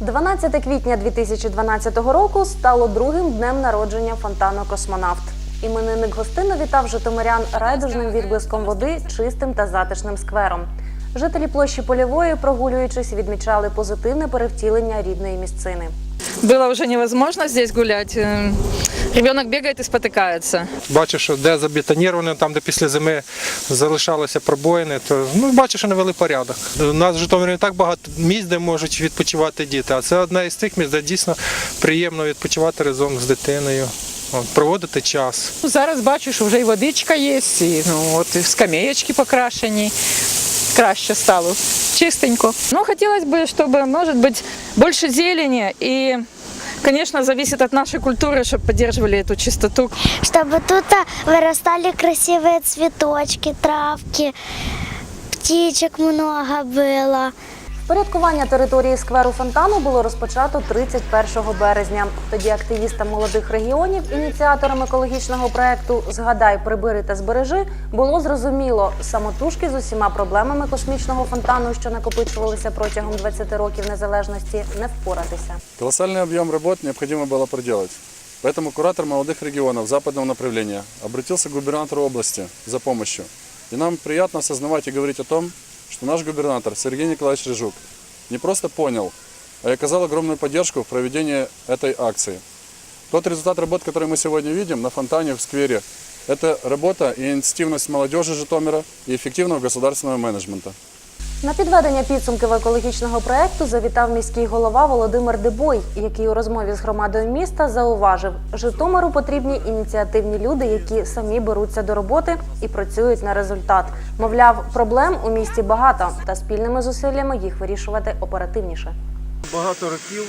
12 квітня 2012 року стало другим днем народження фонтану Космонавт. Іменинник гостинно вітав житомирян райдужним відблиском води, чистим та затишним сквером. Жителі площі Польової, прогулюючись, відмічали позитивне перевтілення рідної місцини. Было уже невозможно здесь гулять. Э, Ребенок бегает и спотыкается. Бачу, що де забетоніровано, там, де після зими залишалися пробоїни, то ну, бачу, що навели порядок. У нас в Житомирі не так багато місць, де можуть відпочивати діти, а це одне із тих місць, де дійсно приємно відпочивати разом з дитиною, от, проводити час. Ну, Зараз бачу, що вже і водичка є, і, ну, от, і скамеєчки покрашені. Краще стало. Чистенько. Ну, хотелось бы, чтобы, может быть, больше зелени и, конечно, зависит от нашей культуры, чтобы поддерживали эту чистоту. чтобы тут а, вырастали красивые цветочки, травки, птичек много было. Порядкування території скверу фонтану було розпочато 31 березня. Тоді активістам молодих регіонів, ініціаторам екологічного проекту Згадай, прибери та збережи було зрозуміло, самотужки з усіма проблемами космічного фонтану, що накопичувалися протягом 20 років незалежності, не впоратися. Колоссальный объем работ необходимо было проделать. Поэтому куратор молодых регионов западного направления обратился к губернатору области за помощью. И нам приятно осознавать и говорить о том, что наш губернатор Сергей Николаевич Режук не просто понял, а и оказал огромную поддержку в проведении этой акции. Тот результат работ, который мы сегодня видим на фонтане в сквере, это работа и инициативность молодежи Житомира и эффективного государственного менеджмента. На підведення підсумків екологічного проекту завітав міський голова Володимир Дебой, який у розмові з громадою міста зауважив, Житомиру потрібні ініціативні люди, які самі беруться до роботи і працюють на результат. Мовляв, проблем у місті багато, та спільними зусиллями їх вирішувати оперативніше. Багато років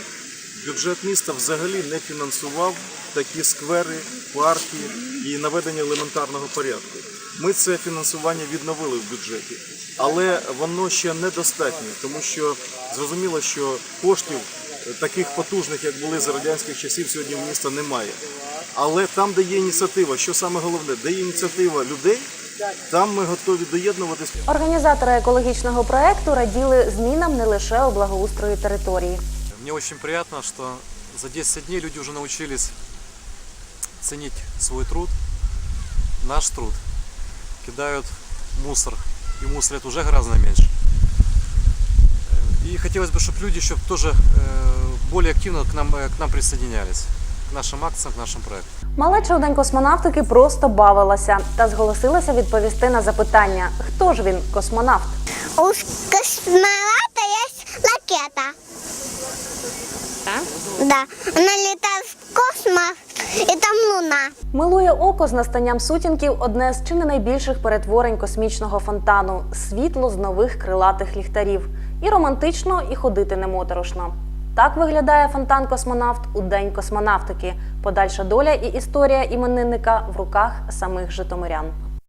бюджет міста взагалі не фінансував такі сквери, парки і наведення елементарного порядку. Ми це фінансування відновили в бюджеті, але воно ще недостатнє, тому що зрозуміло, що коштів е, таких потужних, як були за радянських часів, сьогодні в міста немає. Але там, де є ініціатива, що саме головне, де є ініціатива людей, там ми готові доєднуватись. Організатори екологічного проекту раділи змінам не лише у благоустрої території. Мне очень приятно, что за 10 дней люди уже научились ценить свой труд, наш труд. Кидают мусор, и мусорят уже гораздо меньше. И хотелось бы, чтобы люди еще тоже э, более активно к нам, э, к нам присоединялись, к нашим акциям, к нашим проектам. Малеча у день космонавтики просто бавилася та зголосилася відповісти на запитання, хто ж він космонавт. У космонавта есть ракета. Да? Она летает в космос, и там луна. Милує око з настанням сутінків одне з чи не найбільших перетворень космічного фонтану світло з нових крилатих ліхтарів. І романтично, і ходити не моторошно. Так виглядає фонтан космонавт у день космонавтики. Подальша доля і історія іменинника в руках самих житомирян.